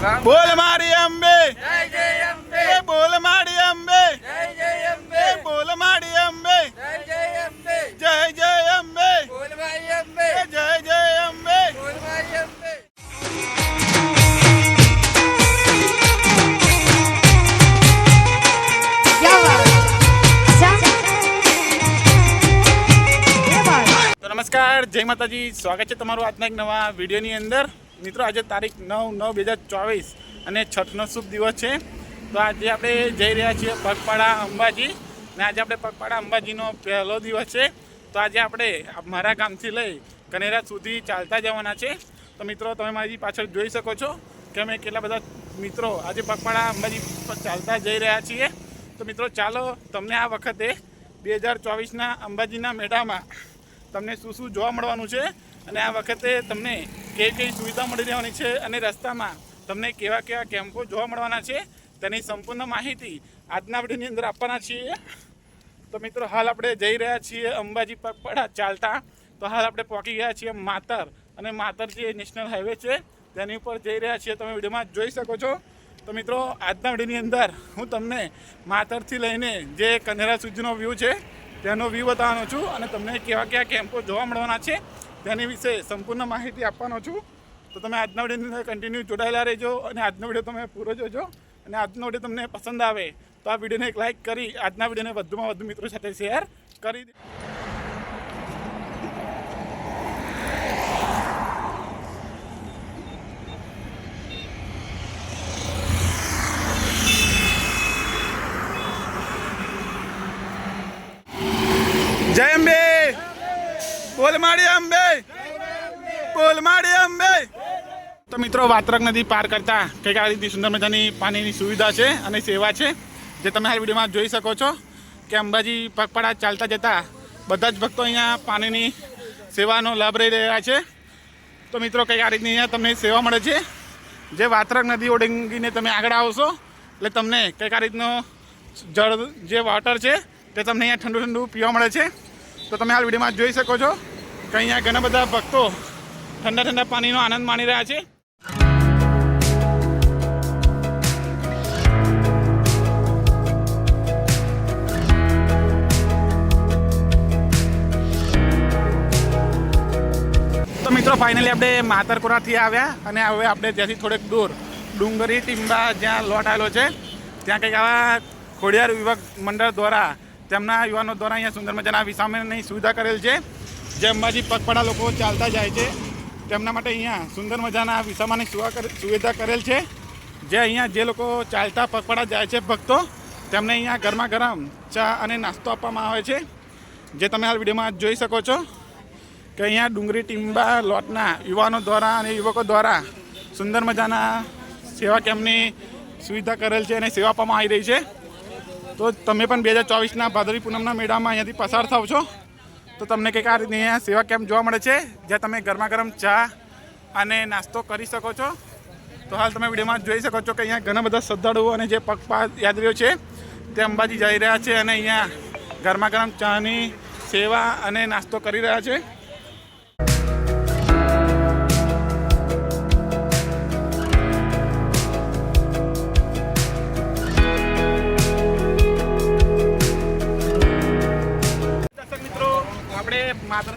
બોલ મારી અંબે. જય જય અંબે. એ બોલ મારી અંબે. જય જય અંબે. એ બોલ મારી અંબે. જય જય અંબે. જય જય અંબે. બોલ મારી અંબે. એ જય જય અંબે. બોલ મારી અંબે. તો નમસ્કાર જય માતાજી. સ્વાગત છે તમારું આજના એક નવા વિડીયોની અંદર. મિત્રો, આજે તારીખ નવ નવ બે હજાર ચોવીસ અને છઠનો શુભ દિવસ છે. તો આજે આપણે જઈ રહ્યા છીએ પગપાળા અંબાજી ને આજે આપણે પગપાળા અંબાજીનો પહેલો દિવસ છે. તો આજે આપણે મારા ગામથી લઈ કનેરા સુધી ચાલતા જવાના છે. તો મિત્રો, તમે મારી પાછળ જોઈ શકો છો કે અમે કેટલા બધા મિત્રો આજે પગપાળા અંબાજી પર ચાલતા જઈ રહ્યા છીએ. તો મિત્રો, ચાલો તમને આ વખતે બે હજાર ચોવીસના અંબાજીના મેળામાં તમને શું શું જોવા મળવાનું છે અને આ વખતે તમને કઈ કઈ સુવિધા મળી રહેવાની છે અને રસ્તામાં તમને કેવા કેવા કેમ્પો જોવા મળવાના છે, તેની સંપૂર્ણ માહિતી આજના વિડીયોની અંદર આપવાના છીએ. તો મિત્રો, હાલ આપણે જઈ રહ્યા છીએ અંબાજી પગપાળા ચાલતા. તો હાલ આપણે પહોંચી ગયા છીએ માતર અને માતર જે નેશનલ હાઈવે છે, તેની ઉપર જઈ રહ્યા છીએ. તમે વિડીયોમાં જોઈ શકો છો. તો મિત્રો, આજના વિડીયોની અંદર હું તમને માતરથી લઈને જે કનેરા સુધીનો વ્યૂ છે, તેનો વ્યૂ બતાવવાનો છું અને તમને કેવા કેવા કેમ્પો જોવા મળવાના છે. તેની વિશે સંપૂર્ણ માહિતી આપવાનો છું. તો તમે આજના વિડીયોની કન્ટિન્યુ જોડાયેલા રહેજો અને આજનો વીડિયો તમે પૂરો જોજો. અને આજનો વીડિયો તમને પસંદ આવે તો આ વિડીયોને એક લાઇક કરી આજના વિડીયોને વધુમાં વધુ મિત્રો સાથે શેર કરી દે. જય અંબે! બોલ માડી અંબે. બોલ માડી અંબે. તો મિત્રો, વાત્રક નદી પાર કરતા કંઈક આ રીતની સુંદર મજાની પાણીની સુવિધા છે અને સેવા છે, જે તમે આ વિડીયોમાં જોઈ શકો છો કે અંબાજી પગપાળા ચાલતા જતા બધા જ ભક્તો અહીંયા પાણીની સેવાનો લાભ લઈ રહ્યા છે. તો મિત્રો, કંઈક આ રીતની અહીંયા તમને સેવા મળે છે, જે વાત્રક નદી ઓળંગીને તમે આગળ આવશો એટલે તમને કંઈક આ રીતનો જળ જે વોટર છે, તે તમને અહીંયા ઠંડુ ઠંડુ પીવા મળે છે. તો તમે આ વિડીયોમાં જોઈ શકો છો કે અહીંયા ઘણા બધા ભક્તો ઠંડા ઠંડા પાણીનો આનંદ માણી રહ્યા છે. તો મિત્રો ફાઇનલી આપણે માતરપુરાથી આવ્યા અને હવે આપણે ત્યાંથી થોડેક દૂર ડુંગરી, ટીંબા જ્યાં લોટ આવેલો છે, ત્યાં કંઈક આવા ખોડિયાર વિભાગ મંડળ દ્વારા તેમના યુવાનો દ્વારા અહીંયા સુંદર મજાના વિસામની સુવિધા કરેલ છે. જે અંબાજી પગપાળા લોકો ચાલતા જાય છે, તેમના માટે અહીંયા સુંદર મજાના વિસામાની સુવિધા કરેલ છે. જે અહીંયા જે લોકો ચાલતા પગપાળા જાય છે ભક્તો, તેમને અહીંયા ગરમા ગરમ ચા અને નાસ્તો આપવામાં આવે છે. જે તમે આ વિડીયોમાં જોઈ શકો છો કે અહીંયા ડુંગરી ટીંબા, લોટના યુવાનો દ્વારા અને યુવકો દ્વારા સુંદર મજાના સેવા કેમ્પની સુવિધા કરેલ છે અને સેવા આપવામાં આવી રહી છે. તો તમે પણ બે હજાર ચોવીસના ભાદરવી પૂનમના મેળામાં અહીંયાથી પસાર થાવ છો. તો તમને કંઈક આ રીતની અહીંયા સેવા કેમ્પ જોવા મળે છે, જ્યાં તમે ગરમા ગરમ ચા અને નાસ્તો કરી શકો છો. તો હાલ તમે વિડીયોમાં જોઈ શકો છો કે અહીંયા ઘણા બધા શ્રદ્ધાળુઓ અને જે પગપાત યાત્રીઓ છે, તે અંબાજી જઈ રહ્યા છે અને અહીંયા ગરમા ગરમ ચાની સેવા અને નાસ્તો કરી રહ્યા છે.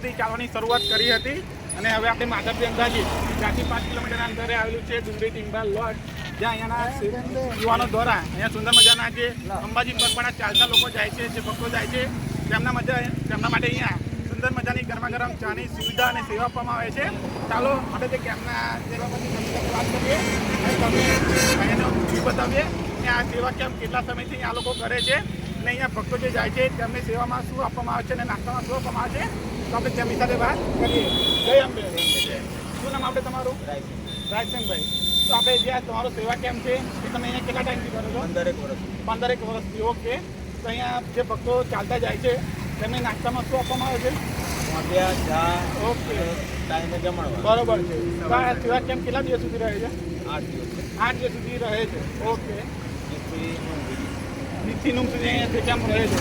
માતરથી ચાલવાની શરૂઆત કરી હતી અને હવે આપણે માધવજી અંદાજી ચારથી પાંચ કિલોમીટરના અંતરે આવેલું છે ડુંગળી ટીંબા લોટ, જ્યાં અહીંયાના યુવાનો દ્વારા અહીંયા સુંદર મજાના જે અંબાજી પગપાળા ચાલતા લોકો જાય છે, જે ભક્તો જાય છે, તેમના મજા, તેમના માટે અહીંયા સુંદર મજાની ગરમા ગરમ ચાની સુવિધા અને સેવા આપવામાં આવે છે. ચાલો, આપણે તે કેમ્પના સેવા પછી વાત કરીએ અને તમને બતાવીએ કે આ સેવા કેમ્પ કેટલા સમયથી આ લોકો કરે છે અને અહીંયા ભક્તો જે જાય છે, તેમને સેવામાં શું આપવામાં આવે છે અને નાસ્તામાં શું આપવામાં આવે છે. તો આપણે તેમની સાથે વાત કરીએ. જય અંબે. શું નામ આપણે તમારું? રાજસંગભાઈ તો આપણે જે તમારો સેવા કેમ્પ છે એ તમે અહીંયા કેટલા ટાઈમથી કરો છો? પંદરેક વર્ષ. પંદરેક વર્ષથી ઓકે. તો અહીંયા જે ભક્તો ચાલતા જાય છે તેમને નાસ્તામાં શું આપવામાં આવે છે? ઓકે. ટાઈમે જમણવા બરોબર છે. તો આ સેવા કેમ્પ કેટલા દિવસ સુધી રહે છે? આઠ દિવસ. આઠ દિવસ સુધી રહે છે. ઓકે. નીતિનું સુધી. અહીંયા કેમ્પ રહે છે.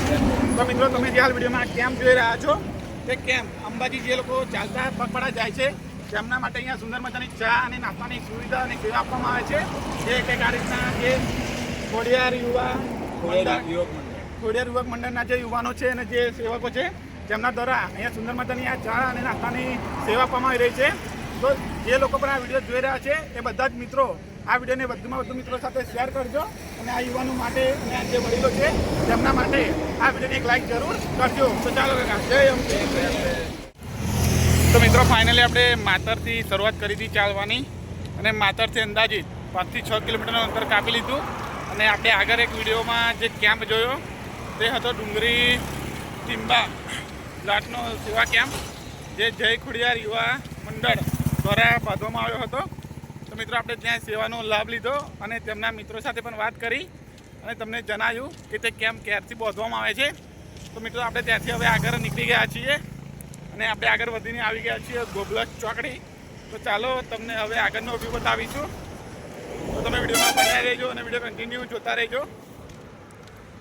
તો મિત્રો તમે જે હાલ વિડીયોમાં કેમ્પ જોઈ રહ્યા છો તે કેમ? અંબાજી જે લોકો ચાલતા પગપાળા જાય છે તેમના માટે અહીંયા સુંદર મજાની ચા અને નાસ્તાની સુવિધા અને સેવા આપવામાં આવે છે. જે કંઈક આ રીતના જે ખોડિયાર યુવા ખોડિયાર યુવક મંડળના જે યુવાનો છે અને જે સેવકો છે તેમના દ્વારા અહીંયા સુંદર મજાની આ ચા અને નાસ્તાની સેવા આપવામાં આવી રહી છે. તો જે લોકો પણ આ વીડિયો જોઈ રહ્યા છે એ બધા જ મિત્રો આ વિડીયોને વધુમાં વધુ મિત્રો સાથે શેર કરજો અને આ યુવાનો માટે અને જે વડીલો છે, તેમના માટે આ વિડીયોને એક લાઈક જરૂર કરજો. તો ચાલો જય તો મિત્રો ફાઇનલી આપણે માતરથી શરૂઆત કરી હતી ચાલવાની અને માતરથી અંદાજિત પાંચથી છ કિલોમીટરનું અંતર કાપી લીધું અને આપણે આગળ એક વિડીયોમાં જે કેમ્પ જોયો, તે હતો ડુંગરી ટીમ્બા લાટનો સેવા કેમ્પ જે જય ખોડિયાર યુવા મંડળ દ્વારા બાંધવામાં આવ્યો હતો. તો મિત્રો, આપણે ત્યાં સેવાનો લાભ લીધો અને તેમના મિત્રો સાથે પણ વાત કરી અને તમને જણાવ્યું કે તે કેમ્પ ક્યારથી બોધવામાં આવે છે. તો મિત્રો, આપણે ત્યાંથી હવે આગળ નીકળી ગયા છીએ અને આપણે આગળ વધીને આવી ગયા છીએ ગોબલસ ચોકડી. તો ચાલો, તમને હવે આગળનો વ્યૂ બતાવીશું. તો તમે વિડીયોમાં બનાવી રહેજો અને વીડિયો કન્ટિન્યુ જોતા રહેજો.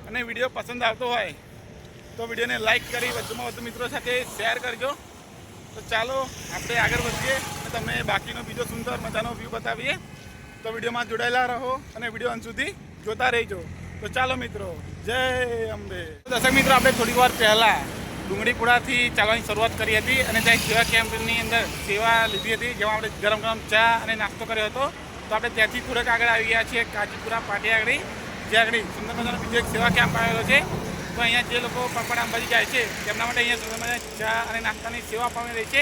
અને વીડિયો પસંદ આવતો હોય તો વિડીયોને લાઇક કરી વધુમાં વધુ મિત્રો સાથે શેર કરજો. તો ચાલો, આપણે આગળ વધીએ. તમને બાકીનો બીજો સુંદર મજાનો વ્યૂ બતાવીએ. તો વિડીયોમાં જોડાયેલા રહો અને વીડિયો અંત સુધી જોતા રહેજો. તો ચાલો મિત્રો, જય અંબે. દર્શક મિત્રો, આપણે થોડી વાર પહેલાં ડુંગળીપુરાથી ચાલવાની શરૂઆત કરી હતી અને ત્યાં સેવા કેમ્પની અંદર સેવા લીધી હતી, જેમાં આપણે ગરમ ગરમ ચા અને નાસ્તો કર્યો હતો. તો આપણે ત્યાંથી પૂરક આગળ આવી ગયા છીએ, કાજીપુરા પાટી આગળ જે આગળ સુંદર મજાનો બીજો એક સેવા કેમ્પ આવેલો છે. તો અહીંયા જે લોકો પકવાડા અંબાજી જાય છે, તેમના માટે અહીંયા સુંદર મજાની ચા અને નાસ્તાની સેવા આપવામાં રહી છે.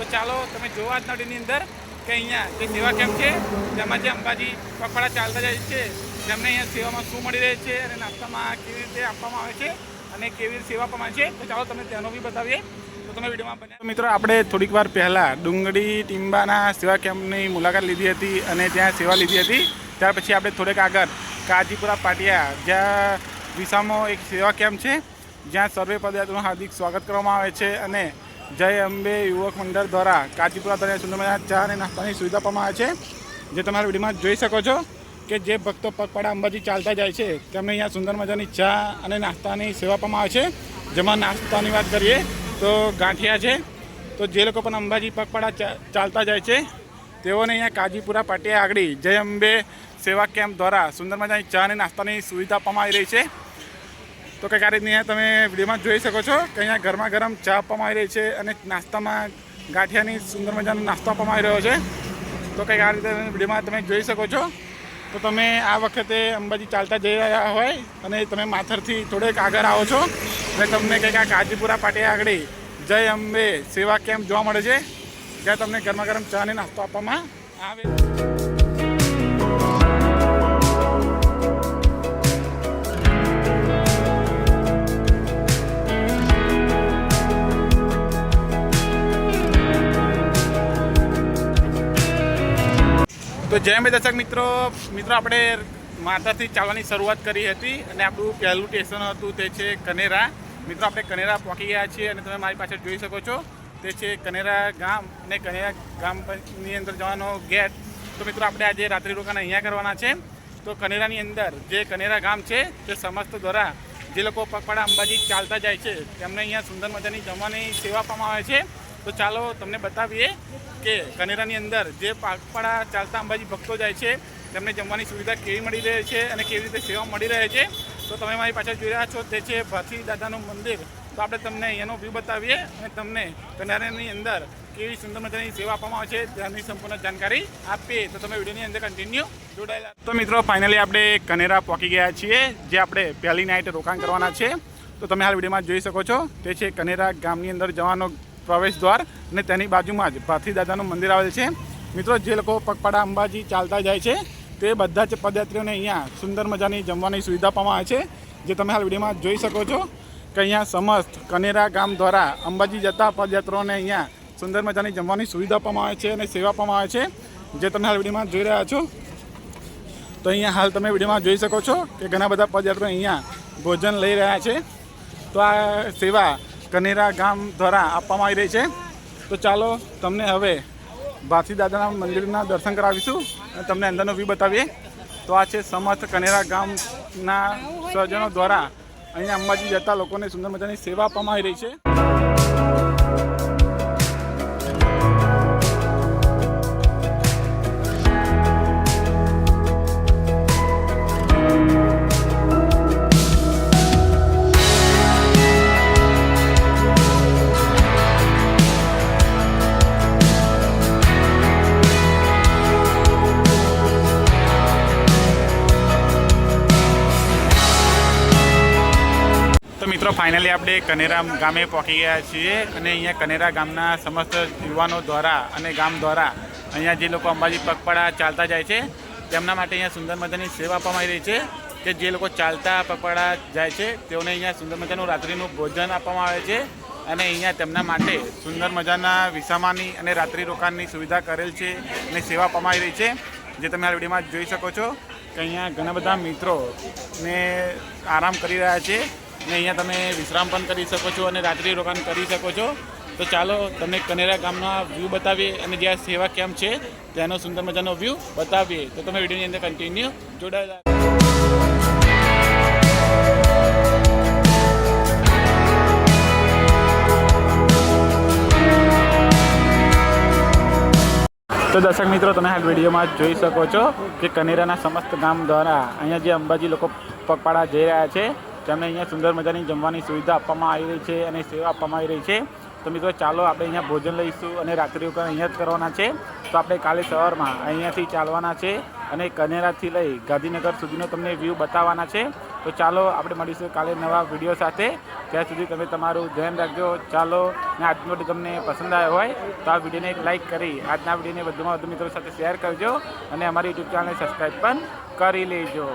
તો ચાલો તમે જોવા જ નડીની અંદર કે અહીંયા જે સેવા કેમ્પ છે તેમાં જે અંબાજી પકવાડા ચાલતા જાય છે તેમને અહીંયા સેવામાં શું મળી રહે છે અને નાસ્તામાં કેવી રીતે આપવામાં આવે છે અને કેવી રીતે સેવા આપવામાં છે, તો ચાલો તમે તેનો બી બતાવીએ. તો તમે વિડીયોમાં બને મિત્રો, આપણે થોડીક વાર પહેલાં ડુંગળી ટીમ્બાના સેવા કેમ્પની મુલાકાત લીધી હતી અને ત્યાં સેવા લીધી હતી. ત્યાર પછી આપણે થોડેક આગળ કાજીપુરા પાટિયા, જ્યાં વિસામાં એક સેવા કેમ્પ છે, જ્યાં સર્વે પદયાત્રીનું હાર્દિક સ્વાગત કરવામાં આવે છે અને જય અંબે યુવક મંડળ દ્વારા કાજીપુરા દ્વારા સુંદર મજાના ચા અને નાસ્તાની સુવિધા આપવામાં આવે છે. જે તમારા વિડીયોમાં જોઈ શકો છો કે જે ભક્તો પગપાળા અંબાજી ચાલતા જાય છે, તેમને અહીંયા સુંદર મજાની ચા અને નાસ્તાની સેવા આપવામાં આવે છે. જેમાં નાસ્તાની વાત કરીએ તો ગાંઠિયા છે, તો જે લોકો પણ અંબાજી પગપાળા ચાલતા જાય છે, તેઓને અહીંયા કાજીપુરા પાટિયા આગળ જય અંબે સેવા કેમ્પ દ્વારા સુંદર મજાની ચા અને નાસ્તાની સુવિધા આપવામાં આવી રહી છે. તો કંઈક આ રીતની તમે વિડીયોમાં જોઈ શકો છો કે અહીંયા ગરમા ગરમ ચા આપવામાં આવી રહી છે અને નાસ્તામાં ગાંઠિયાની સુંદર મજાનો નાસ્તો આપવામાં આવી રહ્યો છે. તો કંઈક આ રીતે વિડીયોમાં તમે જોઈ શકો છો. તો તમે આ વખતે અંબાજી ચાલતા જઈ રહ્યા હોય અને તમે માથરથી થોડેક આગળ આવો છો અને તમને કંઈક આ કાજીપુરા પાટિયા આગળ જય અંબે સેવા કેમ્પ જોવા મળે છે. જ્યાં તમને ગરમા ગરમ ચા અને નાસ્તો આપવામાં આવે. જય મે દર્શક મિત્રો. મિત્રો, આપણે માતાથી ચાલવાની શરૂઆત કરી હતી અને આપણું પહેલું સ્ટેશન હતું તે છે કનેરા. મિત્રો, આપણે કનેરા પહોંચી ગયા છીએ અને તમે મારી પાછળ જોઈ શકો છો. તે છે કનેરા ગામ અને કનેરા ગામની અંદર જવાનો ગેટ. તો મિત્રો, આપણે આજે રાત્રિ રોકાણ અહીંયા કરવાના છે. તો કનેરાની અંદર જે કનેરા ગામ છે, તે સમસ્ત દ્વારા જે લોકો પગપાળા અંબાજી ચાલતા જાય છે, તેમને અહીંયા સુંદર મજાની જમવાની સેવા આપવામાં આવે છે. તો ચાલો તમને બતાવીએ કે કનેરાની અંદર જે પાકપાળા ચાલતા અંબાજી ભક્તો જાય છે, તેમને જમવાની સુવિધા કેવી મળી રહે છે અને કેવી રીતે સેવા મળી રહે છે, તો તમે મારી પાછળ જોઈ રહ્યા છો તે છે ભાથી દાદાનું મંદિર. તો આપણે તમને અહીંયાનો વ્યૂ બતાવીએ અને તમને કનેરાની અંદર કેવી સુંદર મજાની સેવા આપવામાં આવે છે, તેની સંપૂર્ણ જાણકારી આપીએ. તો તમે વિડીયોની અંદર કન્ટિન્યુ જોડાયેલા તો મિત્રો ફાઇનલી આપણે કનેરા પહોંચી ગયા છીએ, જે આપણે પહેલી નાઇટ રોકાણ કરવાના છે. તો તમે હાલ વિડીયોમાં જોઈ શકો છો, તે છે કનેરા ગામની અંદર જવાનો પ્રવેશ દ્વાર અને તેની બાજુમાં જ ભાથી દાદાનું મંદિર આવેલ છે. મિત્રો, જે લોકો પગપાળા અંબાજી ચાલતા જાય છે, તે બધા જ પદયાત્રીઓને અહીંયા સુંદર મજાની જમવાની સુવિધા આપવામાં આવે છે, જે તમે હાલ વિડીયોમાં જોઈ શકો છો કે અહીંયા સમસ્ત કનેરા ગામ દ્વારા અંબાજી જતા પદયાત્રીઓને અહીંયા સુંદર મજાની જમવાની સુવિધા આપવામાં આવે છે અને સેવા આપવામાં આવે છે, જે તમે હાલ વિડીયોમાં જોઈ રહ્યા છો. તો અહીંયા હાલ તમે વિડીયોમાં જોઈ શકો છો કે ઘણા બધા પદયાત્રીઓ અહીંયા ભોજન લઈ રહ્યા છે. તો આ સેવા કનેરા ગામ દ્વારા આપવામાં આવી રહી છે. તો ચાલો તમને હવે ભાથી દાદાના મંદિરના દર્શન કરાવીશું અને તમને અંદરનો વ્યૂ બતાવીએ. તો આ છે સમર્થ કનેરા ગામના સ્વજનો દ્વારા અહીંયા અંબાજી જતા લોકોને સુંદર મજાની સેવા આપવામાં આવી રહી છે. મિત્રો ફાઇનલી આપણે કનેરા ગામે પહોંચી ગયા છીએ અને અહીંયા કનેરા ગામના સમસ્ત યુવાનો દ્વારા અને ગામ દ્વારા અહીંયા જે લોકો અંબાજી પગપાળા ચાલતા જાય છે, તેમના માટે અહીંયા સુંદર મજાની સેવા આપવામાં આવી રહી છે કે જે લોકો ચાલતા પગપાળા જાય છે, તેઓને અહીંયા સુંદર મજાનું રાત્રિનું ભોજન આપવામાં આવે છે અને અહીંયા તેમના માટે સુંદર મજાના વિસામાની અને રાત્રિ રોકાણની સુવિધા કરેલ છે અને સેવા આપવામાં આવી રહી છે, જે તમે આ વિડીયોમાં જોઈ શકો છો કે અહીંયા ઘણા બધા મિત્રો ને આરામ કરી રહ્યા છે ને અહીંયા તમે વિશ્રામ પણ કરી શકો છો અને રાત્રિ રોકાણ કરી શકો છો. તો ચાલો તમને કનેરા ગામના વ્યૂ બતાવીએ અને જ્યાં સેવા કેમ્પ છે, ત્યાંનો સુંદર મજાનો વ્યૂ બતાવીએ. તો તમે વિડીયોની અંદર કન્ટિન્યુ જોડાયેલા તો દર્શક મિત્રો, તમે આ વિડીયોમાં જોઈ શકો છો કે કનેરાના સમસ્ત ગામ દ્વારા અહીંયા જે અંબાજી લોકો પગપાળા જઈ રહ્યા છે. તેમને અહીંયા સુંદર મજાની જમવાની સુવિધા આપવામાં આવી રહી છે અને સેવા આપવામાં આવી રહી છે. તો મિત્રો, ચાલો આપણે અહીંયા ભોજન લઈશું અને રાત્રિ રોકાણ અહીંયા જ કરવાના છે. તો આપણે કાલે સવારમાં અહીંયાથી ચાલવાના છે અને કનેરાથી લઈ ગાંધીનગર સુધીનો તમને વ્યૂ બતાવવાના છે. તો ચાલો આપણે મળીશું કાલે નવા વીડિયો સાથે. ત્યાં સુધી તમે તમારું ધ્યાન રાખજો. ચાલો, ને આજનો વીડિયો તમને પસંદ આવ્યો હોય, તો આ વિડીયોને એક લાઇક કરી, આજના વિડીયોને વધુમાં વધુ મિત્રો સાથે શેર કરજો અને અમારી યુટ્યુબ ચેનલને સબસ્ક્રાઈબ પણ કરી લેજો.